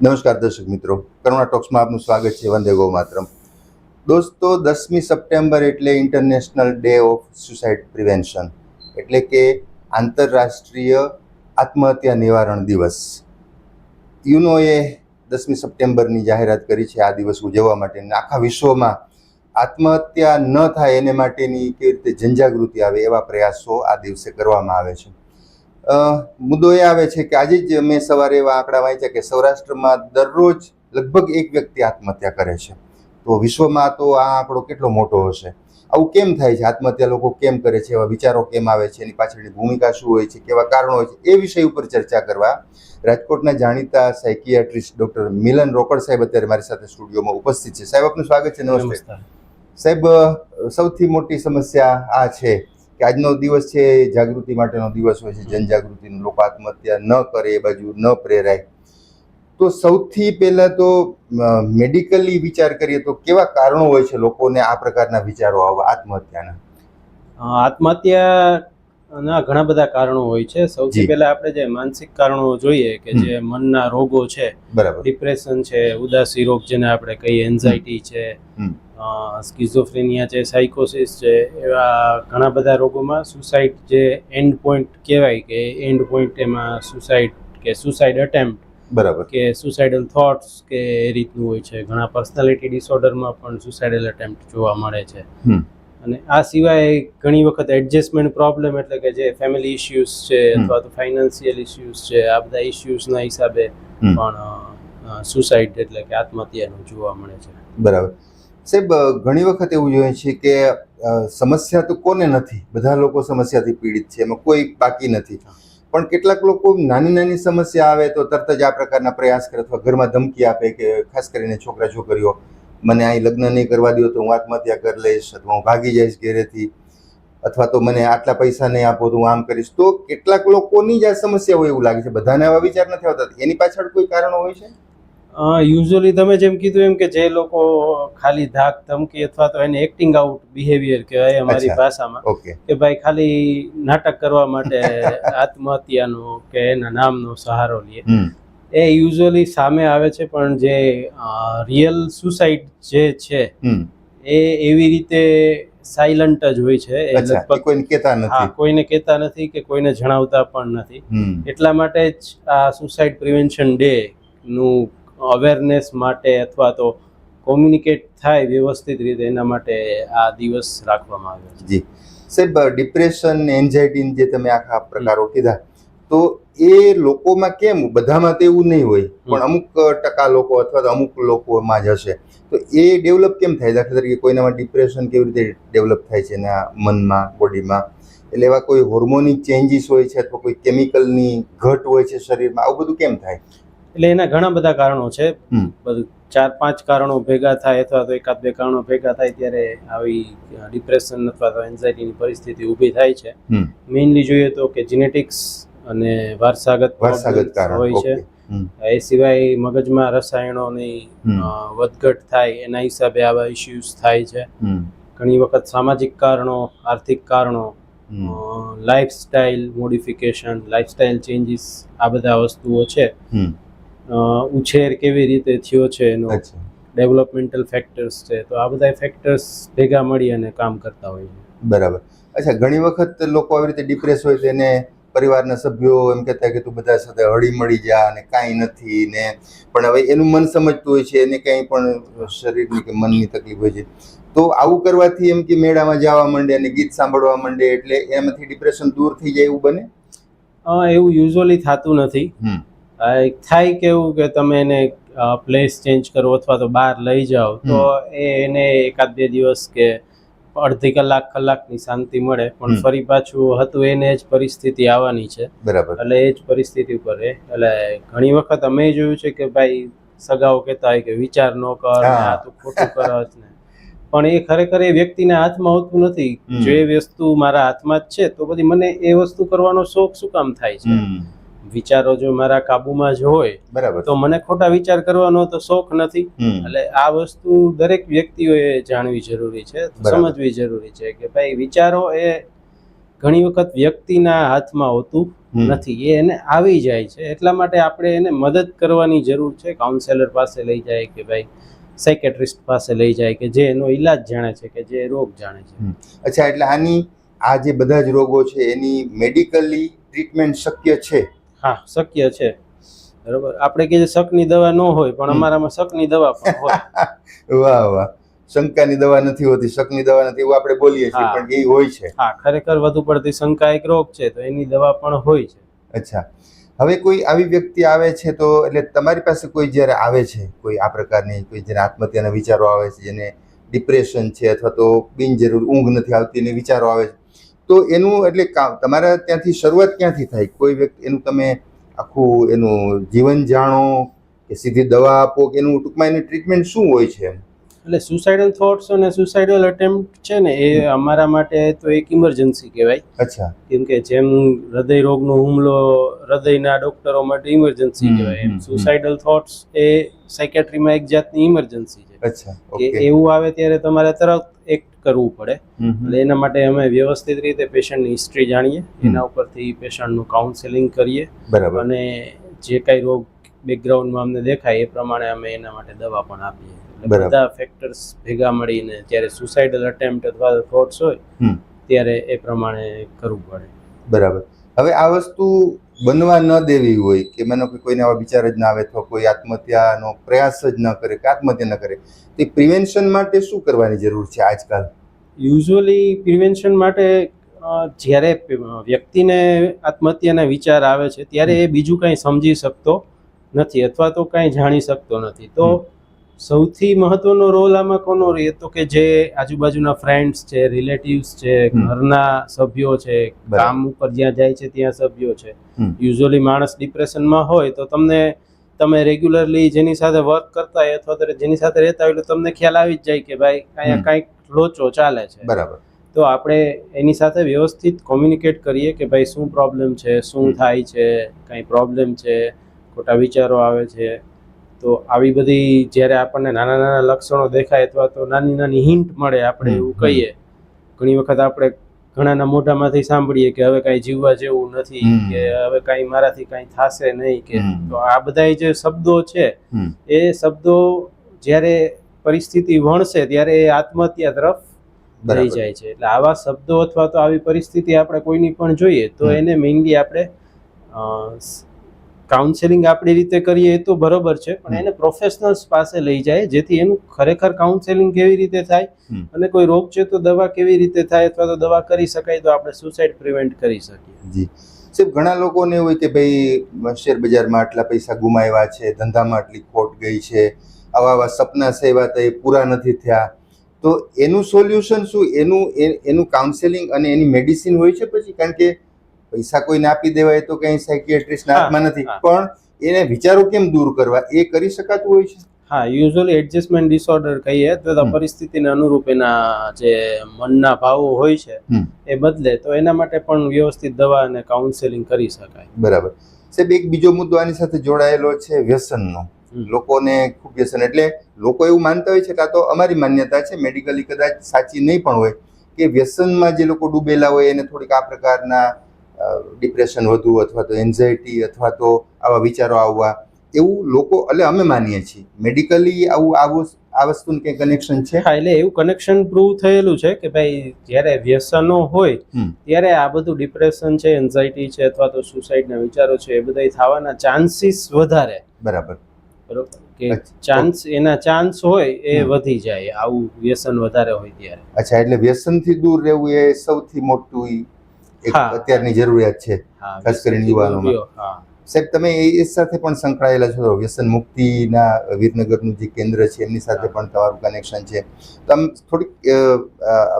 નમસ્કાર દર્શક મિત્રો. કરુણા ટોક્સમાં આપનું સ્વાગત છે. વંદે ગો દોસ્તો, દસમી સપ્ટેમ્બર એટલે international day of suicide prevention એટલે કે આંતરરાષ્ટ્રીય આત્મહત્યા નિવારણ દિવસ. યુનોએ દસમી સપ્ટેમ્બરની જાહેરાત કરી છે. આ દિવસ ઉજવવા માટે આખા વિશ્વમાં આત્મહત્યા ન થાય એને માટેની કેવી રીતે જનજાગૃતિ આવે એવા પ્રયાસો આ દિવસે કરવામાં આવે છે. મુદ્દો એ આવે છે કે આજે જ મેં સવારે એવા આંકડા વાંચ્યા કે સૌરાષ્ટ્રમાં દરરોજ લગભગ એક વ્યક્તિ આત્મહત્યા કરે છે. તો વિશ્વમાં તો આ આંકડો કેટલો મોટો હશે? આવું કેમ થાય છે? આત્મહત્યા લોકો કેમ કરે છે? એવા વિચારો કેમ આવે છે? એની પાછળની ભૂમિકા શું હોય છે? કેવા કારણો હોય છે? એ વિષય ઉપર ચર્ચા કરવા રાજકોટના જાણીતા સાયકિયાટ્રિસ્ટ ડોક્ટર મિલન રોકડ સાહેબ અત્યારે મારી સાથે સ્ટુડિયોમાં ઉપસ્થિત છે. સાહેબ આપનું સ્વાગત છે. નમસ્તે. સાહેબ સૌથી મોટી સમસ્યા આ છે કે આજનો દિવસ છે જાગૃતિ માટેનો દિવસ હોય છે, જનજાગૃતિનો લોકો આત્મહત્યા ન કરે એ બાજુ ન પ્રેરાય. તો સૌથી પહેલાં તો મેડિકલી વિચાર કરીએ તો કેવા કારણો હોય છે લોકોને આ પ્રકારના વિચારો આવવા આત્મહત્યાના? આત્મહત્યા ના ઘણા બધા કારણો હોય છે. સૌથી પહેલા આપણે જે માનસિક કારણો જોઈએ કે જે મનના રોગો છે ડિપ્રેશન છે ઉદાસી રોગ જેને આપણે કહીએ એન્ઝાઇટી છે. સ્કિઝોફ્રેનિયા છે સાયકોસિસ છે એવા ઘણા બધા રોગોમાં સુસાઇડ જે એન્ડ પોઈન્ટ કહેવાય કે એન્ડ પોઈન્ટ એમાં સુસાઇડ કે સુસાઇડ અટેમ્પ્ટ બરાબર. કે સુસાઇડલ થોટ્સ કે એ રીતનું હોય છે. ઘણા પર્સનાલિટી ડિસઓર્ડરમાં પણ સુસાઇડલ અટેમ્પ્ટ જોવા મળે છે. અને આ સિવાય ઘણી વખત એડજસ્ટમેન્ટ પ્રોબ્લેમ એટલે કે જે ફેમિલી ઇશ્યુઝ છે અથવા તો ફાઇનાન્શિયલ ઇશ્યુઝ છે આ બધા ઇશ્યુઝના હિસાબે પણ સુસાઇડ એટલે કે આત્મહત્યાનું જોવા મળે છે. બરાબર. સાહેબ ઘણી વખત એવું જોઈએ છે કે સમસ્યા તો કોને નથી? બધા લોકો સમસ્યાથી પીડિત છે એમાં કોઈ બાકી નથી. પણ કેટલાક લોકો નાની નાની સમસ્યા આવે તો તરત જ આ પ્રકારના પ્રયાસ કરે અથવા ઘરમાં ધમકી આપે કે ખાસ કરીને છોકરા છોકરીઓ. મને અહીં લગ્ન નહીં કરવા દો તો હું આત્મહત્યા કરી લઈશ અથવા હું ભાગી જઈશ ઘેરેથી. અથવા તો મને આટલા પૈસા નહીં આપો તો હું આમ કરીશ. તો કેટલાક લોકોની જ આ સમસ્યા હોય એવું લાગે છે. બધાને આવા વિચાર નથી આવતા. એની પાછળ કોઈ કારણો હોય છે? યુઝ્યુઅલી તમે જેમ કીધું એમ કે જે લોકો ખાલી ધાક ધમકી અથવા તો એને એક્ટિંગ આઉટ બિહેવિયર કહેવાય અમારી ભાષામાં કે ભાઈ ખાલી નાટક કરવા માટે આત્મહત્યાનો કે એના નામનો સહારો લે. એ યુઝ્યુઅલી સામે આવે છે પણ જે રિયલ સુસાઇડ જે છે એ એવી રીતે સાયલન્ટ જ હોય છે. એ લગભગ કોઈને કહેતા હા નથી કોઈને કહેતા નથી કે કોઈને જણાવતા પણ નથી. એટલા માટે જ આ સુસાઇડ પ્રિવેન્શન ડે નું અવેરનેસ માટે અથવા તો કોમ્યુનિકેટ થાય વ્યવસ્થિત રીતે એના માટે આ દિવસ રાખવામાં આવ્યો છે. જી. સાહેબ ડિપ્રેશન એન્ઝાયટી જે તમે આખા પ્રકારો કીધા તો એ લોકોમાં કેમ? બધામાં તો એવું નહીં હોય. પણ અમુક ટકા લોકો અથવા તો અમુક લોકોમાં જ હશે. તો એ ડેવલપ કેમ થાય? દાખલા તરીકે કોઈનામાં ડિપ્રેશન કેવી રીતે ડેવલપ થાય છે એના મનમાં બોડીમાં? એટલે એવા કોઈ હોર્મોનિક ચેન્જીસ હોય છે અથવા કોઈ કેમિકલની ઘટ હોય છે શરીરમાં? આવું બધું કેમ થાય? એટલે એના ઘણા બધા કારણો છે. બધું ચાર પાંચ કારણો ભેગા થાય અથવા તો એકાદ બે કારણો ભેગા થાય ત્યારે આવી ડિપ્રેશન અથવા તો એન્ઝાઇટીની પરિસ્થિતિ ઊભી થાય છે. મેઇનલી જોઈએ તો કે જીનેટિક્સ અને વારસાગત વારસાગત કારણ હોય છે. એ સિવાય મગજમાં રસાયણોની વધઘટ થાય એના હિસાબે આવા ઇશ્યુઝ થાય છે. ઘણી વખત સામાજિક કારણો આર્થિક કારણો લાઇફસ્ટાઇલ મોડિફિકેશન લાઇફસ્ટાઇલ ચેન્જીસ આ બધા વસ્તુઓ છે. ઉછેર કેવી રીતે થયો છે એનો ડેવલપમેન્ટલ ફેક્ટર્સ છે. તો આ બધા ફેક્ટર્સ ભેગા મળી અને કામ કરતા હોય છે. બરાબર. અચ્છા ઘણી વખત લોકો આવી રીતે ડિપ્રેસ હોય તેને પરિવારના સભ્યો એમ કહેતા કે તું બધા સાથે હળી મળી જા અને કાંઈ નથી ને. પણ હવે એનું મન સમજતું હોય છે એને કંઈ પણ શરીરની કે મનની તકલીફ હોય છે. તો આવું કરવાથી એમ કે મેળામાં જવા માંડે અને ગીત સાંભળવા માંડે એટલે એમાંથી ડિપ્રેશન દૂર થઈ જાય એવું બને? એવું યુઝ્યુઅલી થતું નથી. થાય કેવું કે તમે એને પ્લેસ ચેન્જ કરો અથવા તો બહાર લઈ જાઓ તો એને એકાદ બે દિવસ કે અડધી કલાક કલાકની શાંતિ મળે પણ ફરી પાછું હતું એને જ પરિસ્થિતિ આવવાની છે. બરાબર. એટલે એ જ પરિસ્થિતિ ઉપર રહે. એટલે ઘણી વખત અમે જોયું છે કે ભાઈ સગાઓ કહેતા હોય કે વિચાર ન કર આ તું ખોટું કર ને. પણ એ ખરેખર એ વ્યક્તિના હાથમાં હોતું નથી. જે વસ્તુ મારા હાથમાં જ છે તો પછી મને એ વસ્તુ કરવાનો શોખ શું કામ થાય છે? વિચારો જો મારા કાબુમાં જ હોય બરાબર. તો મને ખોટા વિચાર કરવાનો તો શોખ નથી. એટલે આ વસ્તુ દરેક વ્યક્તિઓએ જાણવી જરૂરી છે સમજવી જરૂરી છે કે ભાઈ વિચારો એ ઘણી વખત વ્યક્તિના હાથમાં હોતું નથી. એ એને આવી જાય છે. એટલા માટે આપણે એને મદદ કરવાની જરૂર છે. કાઉન્સેલર પાસે લઈ જાય કે ભાઈ સાયકેટ્રિસ્ટ પાસે લઈ જાય કે જે એનો ઈલાજ જાણે છે કે જે રોગ જાણે છે. અચ્છા એટલે આની આ જે બધા જ રોગો છે એની મેડિકલી ટ્રીટમેન્ટ શક્ય છે? હા. શક્ય છે. બરોબર? આપણે કે શકની દવા ન હોય પણ. અમારામાં શકની દવા પણ હોય. વાહ વાહ. શંકાની દવા નથી હોતી શકની દવા નથી એવું આપણે બોલીએ છીએ પણ એ હોય છે. હા ખરેખર વધુ પડતી શંકા એક રોગ છે તો એની દવા પણ હોય છે. અચ્છા. હવે કોઈ આવી વ્યક્તિ આવે છે તો એટલે તમારી પાસે કોઈ જ્યારે આવે છે કોઈ આ પ્રકારની કોઈ જેને આત્મહત્યાના વિચારો આવે છે જેને ડિપ્રેશન છે અથવા તો બિનજરૂર ઊંઘ નથી આવતી ને વિચારો આવે છે તો એનું એટલે તમારા ત્યાંથી શરૂઆત ક્યાંથી થાય? કોઈ વ્યક્તિ એનું તમે આખું એનું જીવન જાણો કે સીધી દવા આપો કે એનું ટૂંકમાં એની ટ્રીટમેન્ટ શું હોય છે એટલે સુસાઇડલ થોટ્સ અને સુસાઇડલ અટેમ્પ્ટ છે ને એ અમારા માટે તો એક ઇમરજન્સી કહેવાય. અચ્છા. કેમ કે જેમ હૃદય રોગનો હુમલો હૃદયના ડોક્ટરો માટે ઇમરજન્સી કહેવાય એમ. સુસાઇડલ થોટ્સ એ સાયકેટ્રીમાં એક જાતની ઇમરજન્સી છે. અચ્છા કે એવું આવે ત્યારે તમારે તરત એક્ટ કરવું પડે. એટલે એના માટે અમે વ્યવસ્થિત રીતે પેશન્ટની હિસ્ટ્રી જાણીએ. એના ઉપરથી પેશન્ટનું કાઉન્સેલિંગ કરીએ. બરાબર. અને જે કાંઈ રોગ બેકગ્રાઉન્ડમાં અમને દેખાય એ પ્રમાણે અમે એના માટે દવા પણ આપીએ. બધા ફેક્ટર્સ ભેગા મળીને જ્યારે સુસાઇડલ અટેમ્પ્ટ અથવા થોટ્સ હોય ત્યારે એ પ્રમાણે કરવું પડે. બરાબર. હવે આ વસ્તુ બનવા ન દેવી હોય કે મને કે કોઈને આવા વિચાર જ ના આવે તો કોઈ આત્મહત્યાનો પ્રયાસ જ ન કરે કે આત્મહત્યા ન કરે તે પ્રિવેન્શન માટે શું કરવાની જરૂર છે આજકાલ? યુઝ્યુઅલી પ્રિવેન્શન માટે જ્યારે વ્યક્તિને આત્મહત્યાના વિચાર આવે છે ત્યારે એ બીજું કાંઈ સમજી શકતો નથી અથવા તો કાંઈ જાણી શકતો નથી. તો સૌથી મહત્વનો રોલ આમાં કોનો રહે? તો કે જે આજુબાજુના ફ્રેન્ડ્સ છે રિલેટિવ્સ છે ઘરના સભ્યો છે. કામ ઉપર જ્યાં જાય છે ત્યાં સભ્યો છે. યુઝ્યુઅલી માણસ ડિપ્રેશનમાં હોય તો તમને તમે રેગ્યુલરલી જેની સાથે વર્ક કરતા હોય અથવા તો જેની સાથે રહેતા હોય એટલે તમને ખ્યાલ આવી જ જાય કે ભાઈ અહીંયા કાંઈક લોચો ચાલે છે. બરાબર. તો આપણે એની સાથે વ્યવસ્થિત કોમ્યુનિકેટ કરીએ કે ભાઈ શું પ્રોબ્લેમ છે શું થાય છે કાંઈ પ્રોબ્લેમ છે ખોટા વિચારો આવે છે. તો આવી બધી જ્યારે આપણને નાના નાના લક્ષણો દેખાય અથવા તો નાની નાની હિન્ટ મળે આપણે એવું કહીએ ઘણી વખત આપણે ઘણાના મોઢામાંથી સાંભળીએ કે હવે કાંઈ જીવવા જેવું નથી કે હવે કાંઈ મારાથી કાંઈ થશે નહીં કે તો આ બધા જે શબ્દો છે એ શબ્દો જ્યારે પરિસ્થિતિ વણશે ત્યારે એ આત્મહત્યા તરફ લઈ જાય છે. એટલે આવા શબ્દો અથવા તો આવી પરિસ્થિતિ આપણે કોઈની પણ જોઈએ તો એને મેઇનલી આપણે કાઉન્સેલિંગ આપણી રીતે કરીએ એ તો બરોબર છે પણ એને પ્રોફેશનલ્સ પાસે લઈ જાય જેથી એનું ખરેખર કાઉન્સેલિંગ કેવી રીતે થાય અને કોઈ રોગ છે તો દવા કેવી રીતે થાય અથવા તો દવા કરી શકાય તો આપણે સુસાઇડ પ્રિવેન્ટ કરી શકીએ. જી. સાહેબ ઘણા લોકોને એવું હોય કે ભાઈ શેર બજારમાં આટલા પૈસા ગુમાવ્યા છે ધંધામાં આટલી ખોટ ગઈ છે આવા આવા સપના સેવા તો એ પૂરા નથી થયા. તો એનું સોલ્યુશન શું? એનું એનું કાઉન્સેલિંગ અને એની મેડિસિન હોય છે પછી? કારણ કે પૈસા કોઈને આપી દેવાય તો કંઈ સાયકિયાટ્રિસ્ટના હાથમાં નથી. પણ એને વિચારો કેમ દૂર કરવા? એ કરી શકાતું હોય છે? હા યુઝ્યુઅલી એડજસ્ટમેન્ટ ડિસઓર્ડર કહીએ તો તો પરિસ્થિતિને અનુરૂપ એના જે મનના ભાવો હોય છે એ બદલે તો એના માટે પણ વ્યવસ્થિત દવા અને કાઉન્સેલિંગ કરી શકાય. બરાબર. સાહેબ એક બીજો મુદ્દો આની સાથે જોડાયેલો છે વ્યસનનો. લોકોને ખૂબ વ્યસન. એટલે લોકો એવું માનતા હોય છે કે આ તો અમારી માન્યતા છે મેડિકલી કદાચ સાચી નહીં પણ હોય કે વ્યસનમાં જે લોકો ડૂબેલા હોય એને થોડીક આ પ્રકારના ડિપ્રેશન વધુ અથવા તો એન્ઝાયટી અથવા તો આવા વિચારો આવવા એવું લોકો એટલે અમે માનીએ છીએ. મેડિકલી આવું આવું આ વસ્તુનું કંઈ કનેક્શન છે? હા એટલે એવું કનેક્શન પ્રૂવ થયેલું છે કે ભાઈ જ્યારે વ્યસનો હોય ત્યારે આ બધું ડિપ્રેશન છે એન્ઝાયટી છે અથવા તો સુસાઇડના વિચારો છે એ બધા થવાના ચાન્સીસ વધારે. બરાબર. બરોબર? કે ચાન્સ એના ચાન્સ હોય એ વધી જાય આવું વ્યસન વધારે હોય ત્યારે. અચ્છા એટલે વ્યસનથી દૂર રહેવું એ સૌથી મોટું એક. અત્યારની જરૂરિયાત છે ખાસ કરીને યુવાનોમાં. સાહેબ તમે એ સાથે પણ સંકળાયેલા છો વ્યસન મુક્તિના વીરનગરનું જે કેન્દ્ર છે એમની સાથે પણ તમારું કનેક્શન છે. તો આમ થોડીક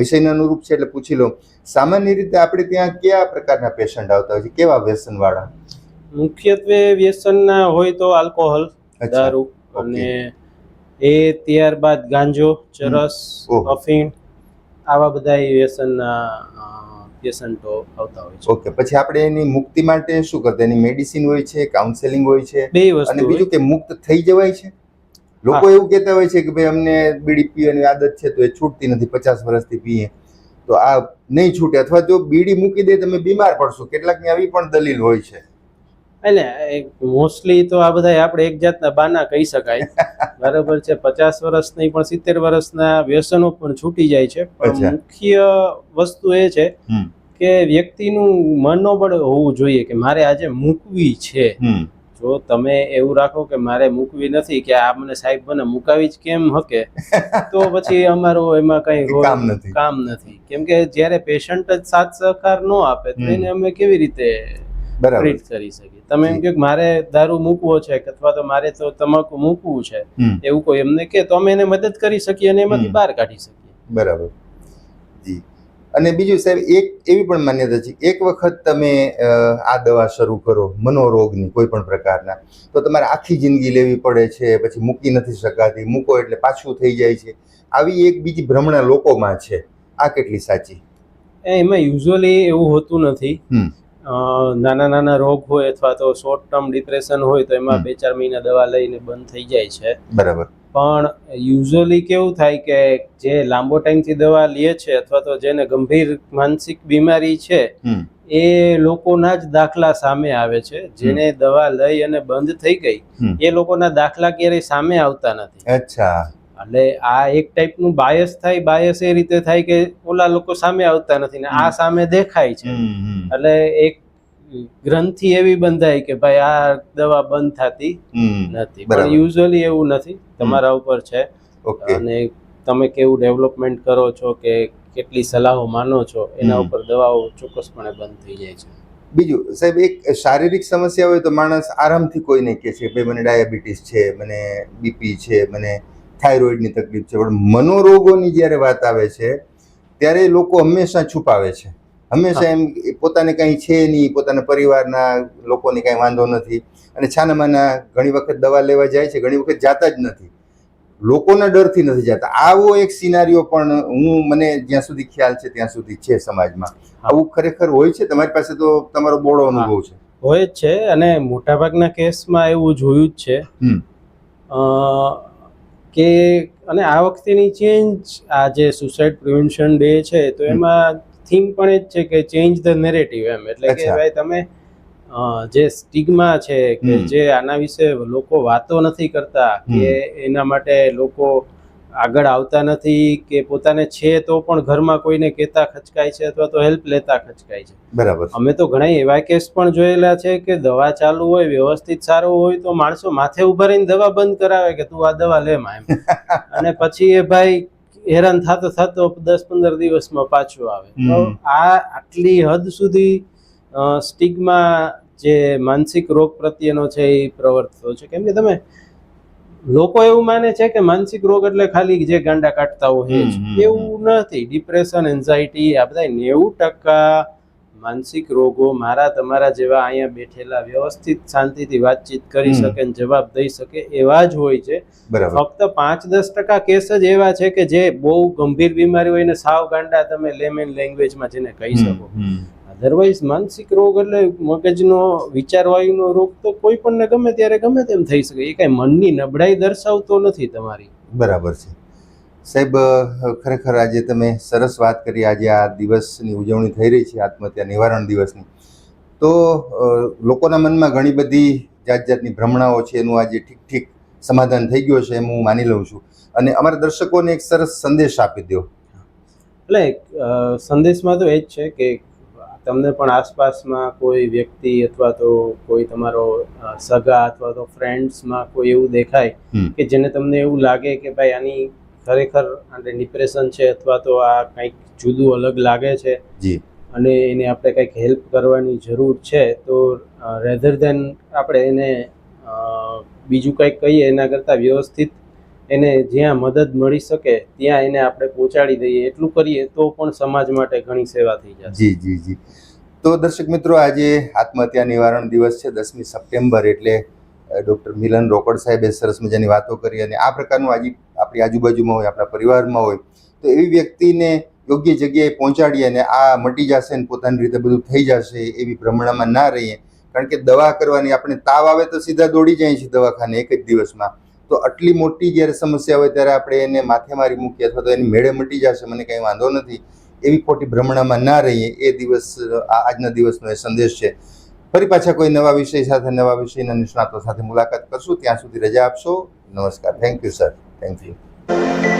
વિષયને અનુરૂપ છે એટલે પૂછી લો સામાન્ય રીતે આપણે ત્યાં કયા પ્રકારના પેશન્ટ આવતા હોય છે? કેવા વ્યસનવાળા? મુખ્યત્વે વ્યસનના હોય તો આલ્કોહોલ દારૂ અને એ ત્યારબાદ ગાંજો ચરસ. અફીણ આવા બધા વ્યસનના પેશન્ટો આવતા હોય છે. ઓકે પછી આપણે એની મુક્તિ માટે શું કરતા? એની મેડિસિન હોય છે કાઉન્સેલિંગ હોય છે બે અને બીજું કે મુક્ત થઈ જવાય છે? લોકો એવું કહેતા હોય છે કે ભાઈ અમને બીડી પીવાની આદત છે તો એ છૂટતી નથી પચાસ વર્ષથી પીએ. તો આ નહીં છૂટે અથવા જો બીડી મૂકી દે તમે બીમાર પડશો. કેટલાકની આવી પણ દલીલ હોય છે. એટલે મોસ્ટલી તો આ બધા આપણે એક જાતના બાના કહી શકાય. બરાબર છે પચાસ વર્ષ નહીં પણ સિત્તેર વર્ષના વ્યસનો પણ છૂટી જાય છે. પણ મુખ્ય વસ્તુ એ છે કે વ્યક્તિનું મનોબળ હોવું જોઈએ કે મારે આજે મૂકવી છે. જો તમે એવું રાખો કે મારે મૂકવી નથી કે આ મને સાહેબ મને મુકાવી જ કેમ હકે તો પછી અમારું એમાં કઈ કામ નથી. કામ નથી. કેમ કે જ્યારે પેશન્ટ જ સાથ સહકાર ન આપે તો એને અમે કેવી રીતે ટ્રીટ કરી શકીએ. તમે એમ કે મારે દારૂ મૂકવો છે અથવા તો મારે તો તમાકુ મૂકવું છે એવું કોઈ એમને કે તો અમે એને મદદ કરી શકીએ અને એમાંથી બહાર કાઢી શકીએ. બરાબર. જી. અને બીજું સાહેબ એક એવી પણ માન્યતા છે એક વખત તમે આ દવા શરૂ કરો મનોરોગની કોઈ પણ પ્રકારના તો તમારે આખી જિંદગી લેવી પડે છે પછી મૂકી નથી શકાતી મૂકો એટલે પાછું થઈ જાય છે. આવી એક બીજી ભ્રમણા લોકોમાં છે આ કેટલી સાચી? એમાં યુઝ્યુઅલી એવું હોતું નથી. નાના નાના રોગ હોય અથવા તો શોર્ટ ટર્મ ડિપ્રેશન હોય તો એમાં બે ચાર મહિના દવા લઈને બંધ થઈ જાય છે. બરાબર. પણ યુઝ્યુઅલી કેવું થાય કે જે લાંબો ટાઈમથી દવા લે છે અથવા તો જેને ગંભીર માનસિક બીમારી છે એ લોકોના જ દાખલા સામે આવે છે. જેને દવા લઈ અને બંધ થઈ ગઈ એ લોકોના દાખલા ક્યારેય સામે આવતા નથી. અચ્છા. એટલે આ એક ટાઈપનું બાયસ થાય બાયસ એ રીતે થાય કે ઓલા લોકો સામે આવતા નથી ને આ સામે દેખાય છે. એટલે એક ગ્રંથિ એવી બંધાય કે ભાઈ આ દવા બંધ થતી નથી. પણ યુઝ્યુઅલી એવું નથી. તમારા ઉપર છે. ઓકે. અને તમે કેવું ડેવલપમેન્ટ કરો છો કે કેટલી સલાહો માનો છો એના ઉપર દવાઓ ચોક્કસપણે બંધ થઈ જાય છે. બીજું સાહેબ એક શારીરિક સમસ્યા હોય તો માણસ આરામથી કોઈને કહે છે ભાઈ મને ડાયાબિટીસ છે મને બીપી છે મને થાઇરોઇડની તકલીફ છે. પણ મનોરોગોની જ્યારે વાત આવે છે ત્યારે લોકો હંમેશા છુપાવે છે. હંમેશા એમ પોતાને કંઈ છે નહીં પોતાના પરિવારના લોકોને કાંઈ વાંધો નથી અને છાનામાના ઘણી વખત દવા લેવા જાય છે ઘણી વખત જાતા જ નથી. લોકોના ડરથી નથી જતા. આવો એક સિનારીઓ પણ હું મને જ્યાં સુધી ખ્યાલ છે ત્યાં સુધી છે સમાજમાં. આવું ખરેખર હોય છે? તમારી પાસે તો તમારો બોળો અનુભવ છે. હોય જ છે અને મોટાભાગના કેસમાં એવું જોયું જ છે. કે અને આ વખતેની ચેન્જ આ જે સુસાઇડ પ્રિવેન્શન ડે છે તો એમાં થીમ પણ એ જ છે કે ચેન્જ ધ નેરેટિવ એમ. એટલે કે ભાઈ તમે જે સ્ટિગ્મા છે કે જે આના વિશે લોકો વાતો નથી કરતા કે એના માટે લોકો આગળ આવતા નથી કે પોતાને છે તો પણ ઘરમાં કોઈને કહેતા ખચકાય છે અથવા તો હેલ્પ લેતા ખચકાય છે. બરાબર. અમે તો ઘણા એવા કેસ પણ જોયેલા છે કે દવા ચાલુ હોય વ્યવસ્થિત સારું હોય તો માણસો માથે ઊભા રહીને દવા બંધ કરાવે કે તું આ દવા લે માં એમ. અને પછી એ ભાઈ હેરાન થતો થતો દસ પંદર દિવસમાં પાછું આવે. તો આ આટલી હદ સુધી સ્ટિગમાં જે માનસિક રોગ પ્રત્યેનો છે એ પ્રવર્તતો છે. કેમ કે તમે લોકો એવું માને છે કે માનસિક રોગ એટલે ખાલી જે ગાંડા કાઢતા હોય એવું નથી. ડિપ્રેશન એન્ઝાયટી આ બધા નેવું ટકા માનસિક રોગો મારા તમારા જેવા અહીંયા બેઠેલા વ્યવસ્થિત શાંતિથી વાતચીત કરી શકે ને જવાબ દઈ શકે એવા જ હોય છે. ફક્ત પાંચ દસ ટકા કેસ જ એવા છે કે જે બહુ ગંભીર બીમારી હોય ને સાવ ગાંડા તમે લેમેન લેંગ્વેજમાં જેને કહી શકો. અધરવાઇઝ માનસિક રોગ એટલે મગજનો વિચારવાયુનો રોગ તો કોઈ પણને ગમે ત્યારે ગમે તેમ થઈ શકે. એ કાંઈ મનની નબળાઈ દર્શાવતો નથી તમારી. બરાબર છે. સાહેબ ખરેખર આજે તમે સરસ વાત કરી. આજે આ દિવસની ઉજવણી થઈ રહી છે આત્મહત્યા નિવારણ દિવસની. તો લોકોના મનમાં ઘણી બધી જાત જાતની ભ્રમણાઓ છે. એનું આજે ઠીક ઠીક સમાધાન થઈ ગયો છે એમ હું માની લઉં છું. અને અમારા દર્શકોને એક સરસ સંદેશ આપી દો એટલે સંદેશમાં તો એ જ છે કે તમને પણ આસપાસમાં કોઈ વ્યક્તિ અથવા તો કોઈ તમારો સગા અથવા તો ફ્રેન્ડ્સમાં કોઈ એવું દેખાય કે જેને તમને એવું લાગે કે ભાઈ આની ખરેખર આને ડિપ્રેશન છે અથવા તો આ કંઈક જુદું અલગ લાગે છે જી. અને એને આપણે કંઈક હેલ્પ કરવાની જરૂર છે તો રેધર દેન આપણે એને બીજું કંઈક કહીએ એના કરતાં વ્યવસ્થિત એને જ્યાં મદદ મળી શકે, ત્યાં એને આપણે પહોંચાડી દઈએ, એટલું કરીએ તો પણ સમાજ માટે ઘણી સેવા થઈ જાય જી જી જી. તો દર્શક મિત્રો, આજે આત્મહત્યા નિવારણ દિવસ છે, દસમી સપ્ટેમ્બર, એટલે ડૉક્ટર મિલન રોકડ સાહેબે સરસ મજાની વાતો કરી અને આ પ્રકારનું આજે આપણી આજુબાજુમાં હોય, આપણા પરિવારમાં હોય, તો એવી વ્યક્તિને યોગ્ય જગ્યાએ પહોંચાડીએ અને આ મટી જશે ને પોતાની રીતે બધું થઈ જશે એવી ભ્રમણામાં ના રહીએ. કારણ કે દવા કરવાની આપણે તાવ આવે તો સીધા દોડી જાય છે દવાખાને એક જ દિવસમાં. તો આટલી મોટી જ્યારે સમસ્યા હોય ત્યારે આપણે એને માથે મારી મૂકીએ અથવા તો એની મેળે મટી જશે, મને કંઈ વાંધો નથી. એવી ખોટી ભ્રમણામાં ના રહીએ. એ દિવસ આજના દિવસનો એ સંદેશ છે. ફરી પાછા કોઈ નવા વિષય સાથે, નવા વિષયના નિષ્ણાતો સાથે મુલાકાત કરશું. ત્યાં સુધી રજા આપશો. નમસ્કાર. Thank you sir thank you